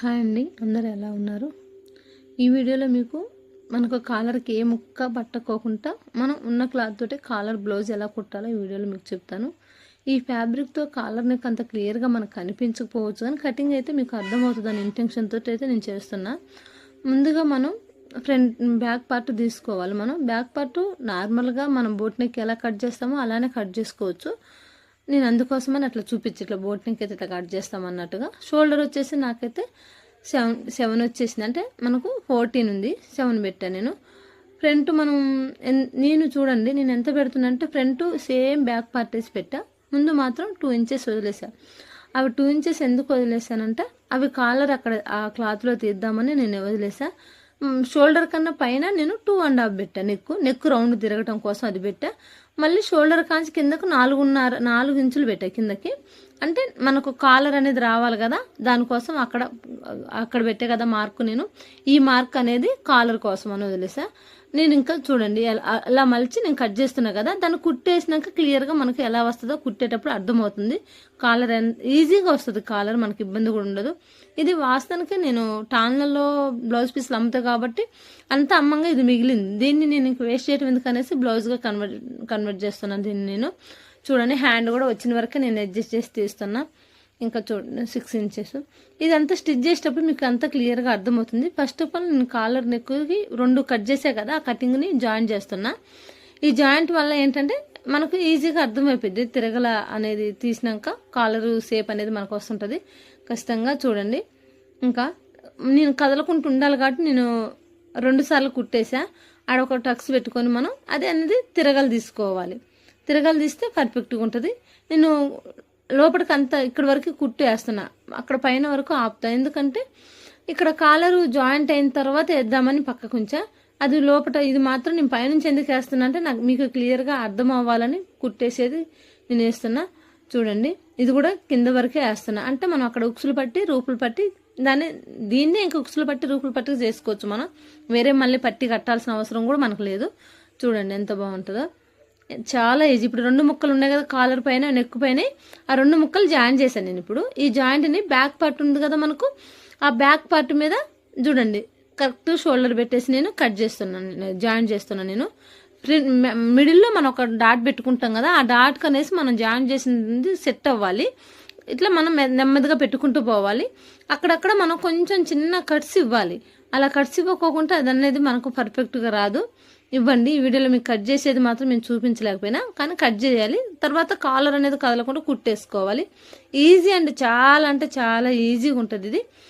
Hi అండి. అందరు ఎలా ఉన్నారు? ఈ వీడియోలో మీకు మనకు కాలర్కి ఏ ముక్క పట్టకోకుండా మనం ఉన్న క్లాత్ తోటి కాలర్ బ్లౌజ్ ఎలా కుట్టాలో ఈ వీడియోలో మీకు చెప్తాను. ఈ ఫ్యాబ్రిక్తో కాలర్ నెక్ అంత క్లియర్గా మనకు కనిపించకపోవచ్చు కానీ కటింగ్ అయితే మీకు అర్థమవుతుంది అని ఇంటెన్షన్ తోటి అయితే నేను చేస్తున్నా. ముందుగా మనం ఫ్రంట్ బ్యాక్ పార్ట్ తీసుకోవాలి. మనం బ్యాక్ పార్ట్ నార్మల్గా మనం బోట్ నెక్ ఎలా కట్ చేస్తామో అలానే కట్ చేసుకోవచ్చు. నేను అందుకోసమని అట్లా చూపించి ఇట్లా బోట్నికి అయితే ఇట్లా కట్ చేస్తాం అన్నట్టుగా. షోల్డర్ వచ్చేసి నాకైతే సెవెన్ సెవెన్ వచ్చేసింది. అంటే మనకు ఫోర్టీన్ ఉంది సెవెన్ పెట్టాను నేను. ఫ్రంట్ మనం నేను చూడండి నేను ఎంత పెడుతున్నా అంటే ఫ్రంట్ సేమ్ బ్యాక్ పార్ట్ వేసి పెట్టా. ముందు మాత్రం టూ ఇంచెస్ వదిలేసా. అవి టూ ఇంచెస్ ఎందుకు వదిలేసానంటే అవి కాలర్ అక్కడ ఆ క్లాత్లో తీద్దామని నేను వదిలేసా. షోల్డర్ కన్నా పైన నేను టూ అండ్ హాఫ్ పెట్టా. నెక్ నెక్ రౌండ్ తిరగటం కోసం అది పెట్టా. మళ్ళీ షోల్డర్ కాంచి కిందకు నాలుగున్నర నాలుగు ఇంచులు పెట్టా కిందకి. అంటే మనకు కాలర్ అనేది రావాలి కదా దానికోసం అక్కడ అక్కడ పెట్టే కదా మార్క్ నేను. ఈ మార్క్ అనేది కాలర్ కోసం అని వదిలేసా. నేను ఇంకా చూడండి అలా మలిచి నేను కట్ చేస్తున్నా కదా దాన్ని కుట్టేసినాక క్లియర్గా మనకు ఎలా వస్తుందో కుట్టేటప్పుడు అర్థమవుతుంది. కాలర్ ఈజీగా వస్తుంది కాలర్ మనకి ఇబ్బంది కూడా ఉండదు. ఇది వాస్తవానికి నేను టాన్లలో బ్లౌజ్ పీస్లు అమ్ముతా కాబట్టి అంత అమ్మంగా ఇది మిగిలింది. దీన్ని నేను వేస్ట్ చేయడం ఎందుకనేసి బ్లౌజ్గా కన్వర్ట్ కన్వర్ట్ చేస్తున్నాను దీన్ని నేను. చూడండి హ్యాండ్ కూడా వచ్చిన వరకే నేను అడ్జస్ట్ చేసి తీస్తున్నా. ఇంకా చూడండి సిక్స్ ఇంచెస్ ఇదంతా స్టిచ్ చేసేటప్పుడు మీకు అంతా క్లియర్గా అర్థమవుతుంది. ఫస్ట్ ఆఫ్ ఆల్ నేను కాలర్ నెక్కి రెండు కట్ చేసే కదా ఆ కటింగ్ని జాయిన్ చేస్తున్నా. ఈ జాయింట్ వల్ల ఏంటంటే మనకు ఈజీగా అర్థమైపోయింది తిరగల అనేది తీసినాక కాలర్ సేప్ అనేది మనకు వస్తుంటుంది. ఖచ్చితంగా చూడండి. ఇంకా నేను కదలకుంటూ ఉండాలి కాబట్టి నేను రెండు సార్లు కుట్టేసా. ఆడ ఒక టక్స్ పెట్టుకొని మనం అది అనేది తిరగలు తీసుకోవాలి. తిరగలు తీస్తే పర్ఫెక్ట్గా ఉంటుంది. నేను లోపలికి అంతా ఇక్కడ వరకు కుట్టు వేస్తున్నా. అక్కడ పైన వరకు ఆపుతా. ఎందుకంటే ఇక్కడ కాలరు జాయింట్ అయిన తర్వాత వేద్దామని పక్క కొంచెం అది లోపల ఇది మాత్రం నేను పైనుంచి ఎందుకు వేస్తున్నా అంటే నాకు మీకు క్లియర్గా అర్థం అవ్వాలని కుట్టేసేది నేను వేస్తున్నా. చూడండి. ఇది కూడా కింద వరకే వేస్తున్నా. అంటే మనం అక్కడ ఉక్సులు పట్టి రూపులు పట్టి దాన్ని దీన్నే ఇంకా ఉక్సులు పట్టి రూపులు పట్టి చేసుకోవచ్చు మనం. వేరే మళ్ళీ పట్టి కట్టాల్సిన అవసరం కూడా మనకు లేదు. చూడండి ఎంత బాగుంటుందో. చాలా ఈజీ. ఇప్పుడు రెండు ముక్కలు ఉన్నాయి కదా కాలర్ పైన నెక్ పైన. ఆ రెండు ముక్కలు జాయిన్ చేశాను నేను ఇప్పుడు. ఈ జాయింట్ని బ్యాక్ పార్ట్ ఉంది కదా మనకు. ఆ బ్యాక్ పార్ట్ మీద చూడండి కరెక్ట్ షోల్డర్ పెట్టేసి నేను కట్ చేస్తున్నాను జాయిన్ చేస్తున్నాను నేను. మిడిల్లో మనం ఒక డాట్ పెట్టుకుంటాం కదా ఆ డాట్ కనేసి మనం జాయిన్ చేసింది సెట్ అవ్వాలి. ఇట్లా మనం నెమ్మదిగా పెట్టుకుంటూ పోవాలి. అక్కడక్కడ మనం కొంచెం చిన్న కట్స్ ఇవ్వాలి. అలా కట్స్ ఇవ్వకోకుండా అది అనేది మనకు పర్ఫెక్ట్గా రాదు. ఇవ్వండి ఈ వీడియోలో మీకు కట్ చేసేది మాత్రం మేము చూపించలేకపోయినా కానీ కట్ చేయాలి. తర్వాత కాలర్ అనేది కదలకుండా కుట్టేసుకోవాలి. ఈజీ అండి చాలా అంటే చాలా ఈజీగా ఉంటుంది ఇది.